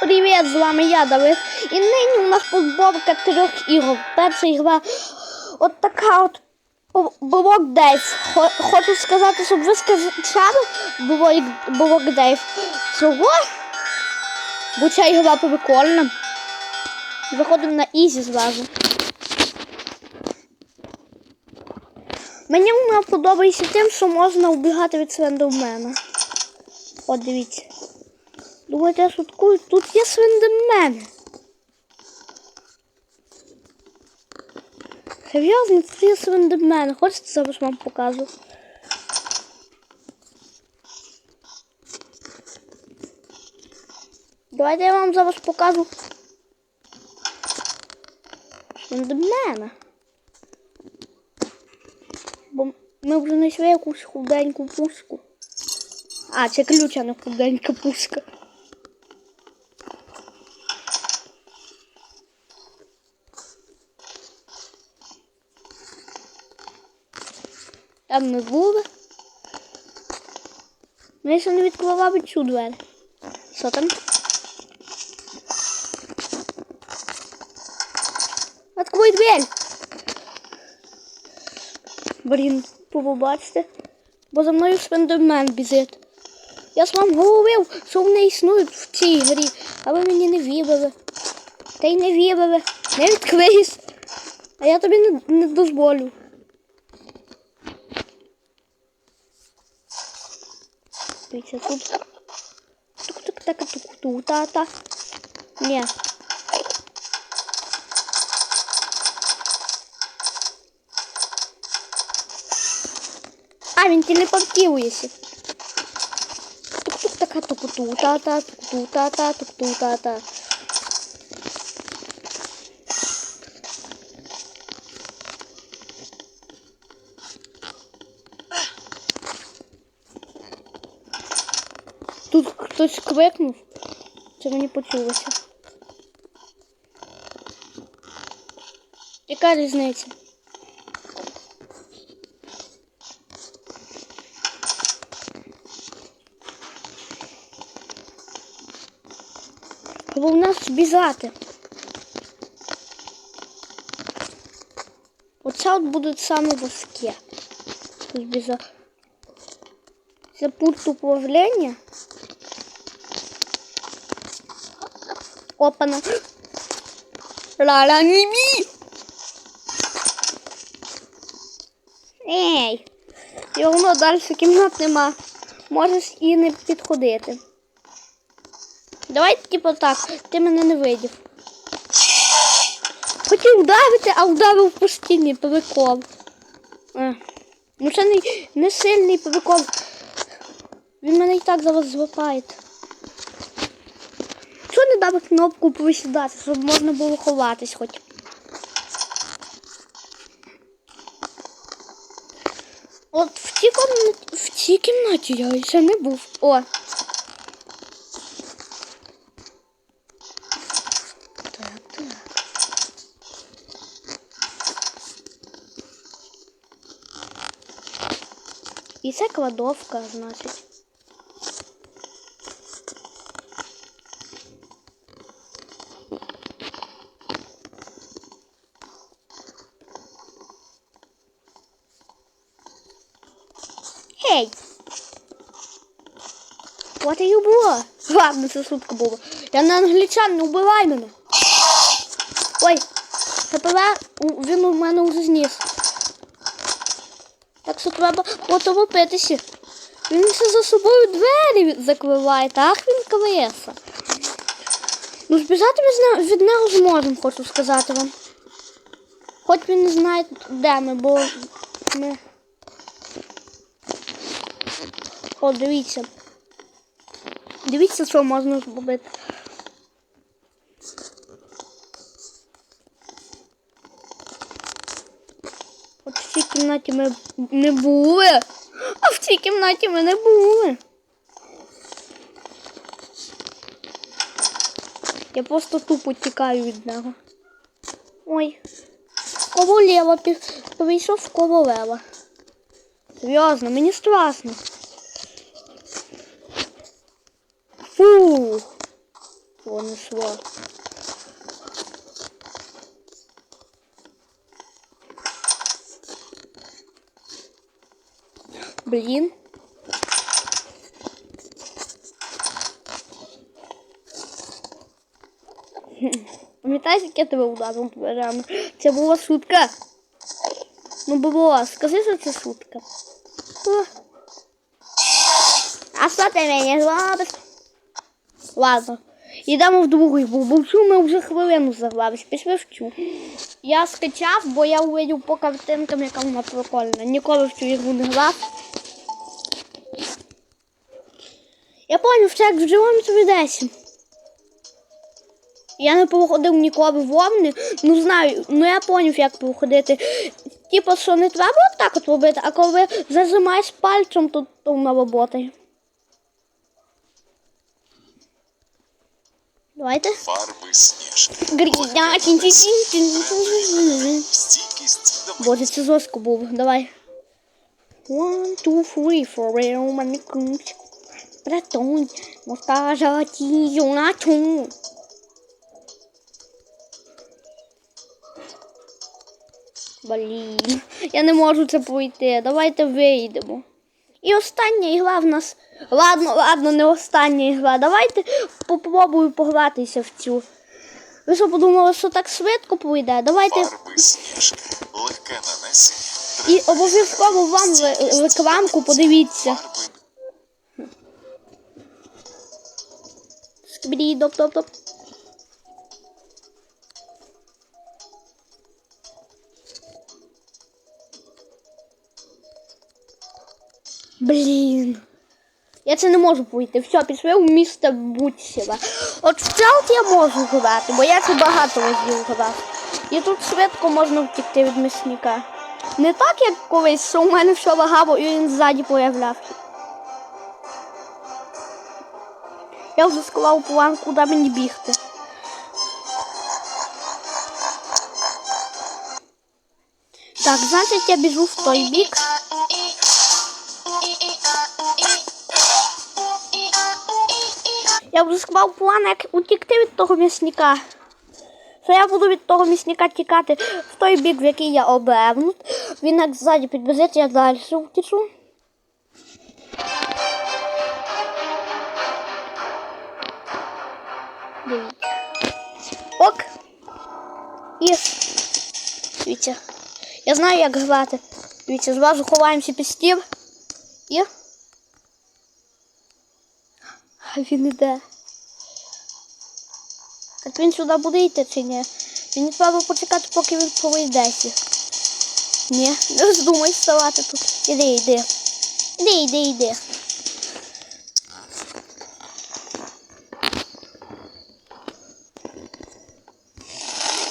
Привіт, з вами я, Давид. І нині у нас подборка трьох ігор. Перша ігра от така от Блок Дейв. Хочу сказати, щоб ви скачали Блок Дейв. Чого? Бо ця ігра прикольна. Виходимо на Ізі зразу. Мені вона подобається тим, що можна убігати від свендомена. От дивіться. Думаєте, я шуткую? Тут є свиндемен. Серйозно, тут є свиндемен. Хочете зараз вам покажу? Давайте я вам зараз покажу. Свиндемена. Бо ми вже знайшли якусь худеньку пушку. А, це ключ, а не худенька пушка. Там ми були. Я ще не відкривав цю двері. Що там? Открой дверь! Блін, побачите. Бо за мною спендермен біжить. Я ж вам говорив, що вони існують в цій грі, а ви мені не вірили. Та й не вірили. Не відкриєш. А я тобі не, не дозволю. Дивіться, тут. Тук-тук-так-тук-ту-та-та. Ні. А, він телепортується. Тук-тук-така тук-ту-та-та, тук-ту-та-та, тук-ту-та-та. Тут хтось квикнув. Це мені почулося. Яка різниця? Головне збіжати. Оце от буде саме важке. Збіжати. Це пульт управління. Опана. Ла-ла мі Ей! І воно далі кімнат нема. Можеш і не підходити. Давай, типу так, ти мене не видів. Хотів вдарити, а вдарив по стіні прикол. Е. Ну це не, не сильний прикол. Він мене і так зараз злопає. Дав кнопку повисідати, щоб можна було ховатись хоч? От в цій кімнаті, в цій кімнаті я ще не був. О. І це кладовка, значить. Are you було? Ладно, це шутка була. Я не англічан, не вбивай мене. Ой, ХПВ він у мене уже зніс. Так що треба поторопитися. Він ще за собою двері закриває, так він КВС. Ну, збіжати ми від нього зможемо, хочу сказати вам. Хоч він не знає, де ми, бо ми. О, дивіться. Дивіться, що можна зробити. От в цій кімнаті ми не були. А в цій кімнаті ми не були. Я просто тупо тікаю від нього. Ой. Ковалева вийшов ковалева. Серйозно, мені страшно. Фу. понесло. Блін. Пам'ятаєш, як я тебе ударом рано? Це шутка. Ну було, скажи, що це шутка. А що ти мені зробиш? Ладно. Йдемо в другий, бо в цю ми вже хвилину заглавись. Пішли в цю. Я скачав, бо я увидів по картинкам, яка вона прикольна. Ніколи в цю ігру не грав. Я поняв, що як в живому тобі 10. Я не походив ніколи в вовни, ну знаю, ну я поняв, як походити. Типу, що не треба отак от робити, а коли зажимаєш пальцем, то, то воно роботає. Давайте. Фарби сніжки. Грізня. Стійкість до Боже, це жорстко було. Давай. One, two, three, four, Roman Cooks. Братун, мустажа тію на чу. Блін, я не можу це пройти. Давайте вийдемо. І остання ігра в нас. Ладно, ладно, не остання ігра. Давайте попробую погратися в цю. Ви що подумали, що так швидко пройде? Давайте. Легке нанесення. І обов'язково вам рекламку подивіться. Фарби Скбрі, Блін. Я це не можу пройти. Все, пішли в місто Будьсіва. От в Челт я можу грати, бо я це багато разів грав. І тут швидко можна втекти від мисника. Не так, як колись, що у мене все лагало і він ззаді появлявся. Я вже склав план, куди мені бігти. Так, значить я біжу в той бік. Я вже склав план, як утікти від того м'ясника. Що я буду від того м'ясника тікати в той бік, в який я обернут. Він як ззаді підбежить, я далі втічу. Дивіться. Ок. І. Дивіться. Я знаю, як грати. Дивіться, зразу ховаємося під стіл. І. А він іде. Так він сюди буде йти чи ні? Мені треба почекати, поки він повийдеться. Ні, не вздумай вставати тут. Іди, іди. Іди, іди, іди.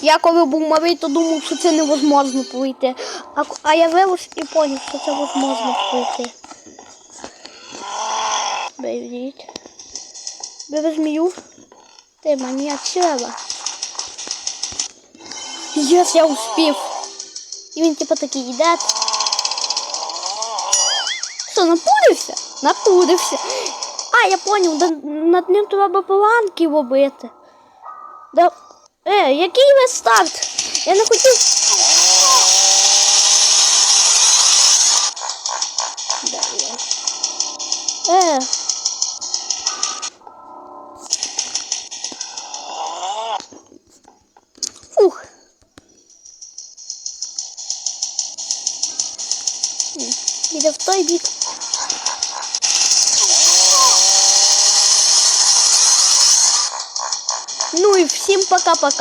Я коли був малий, то думав, що це невозможно пройти. А, а я вирос і поняв, що це можливо пройти. Беріть. Бери змію. Мені тіла. Єс, я успів. І він типу такий йде. Що, напудився? Напудився. А, я поняв, да- над ним треба планки робити. Да... Е, який ви старт? Я не хотів. Да, я. Е. Іде в той бік. Ну і всім пока-пока.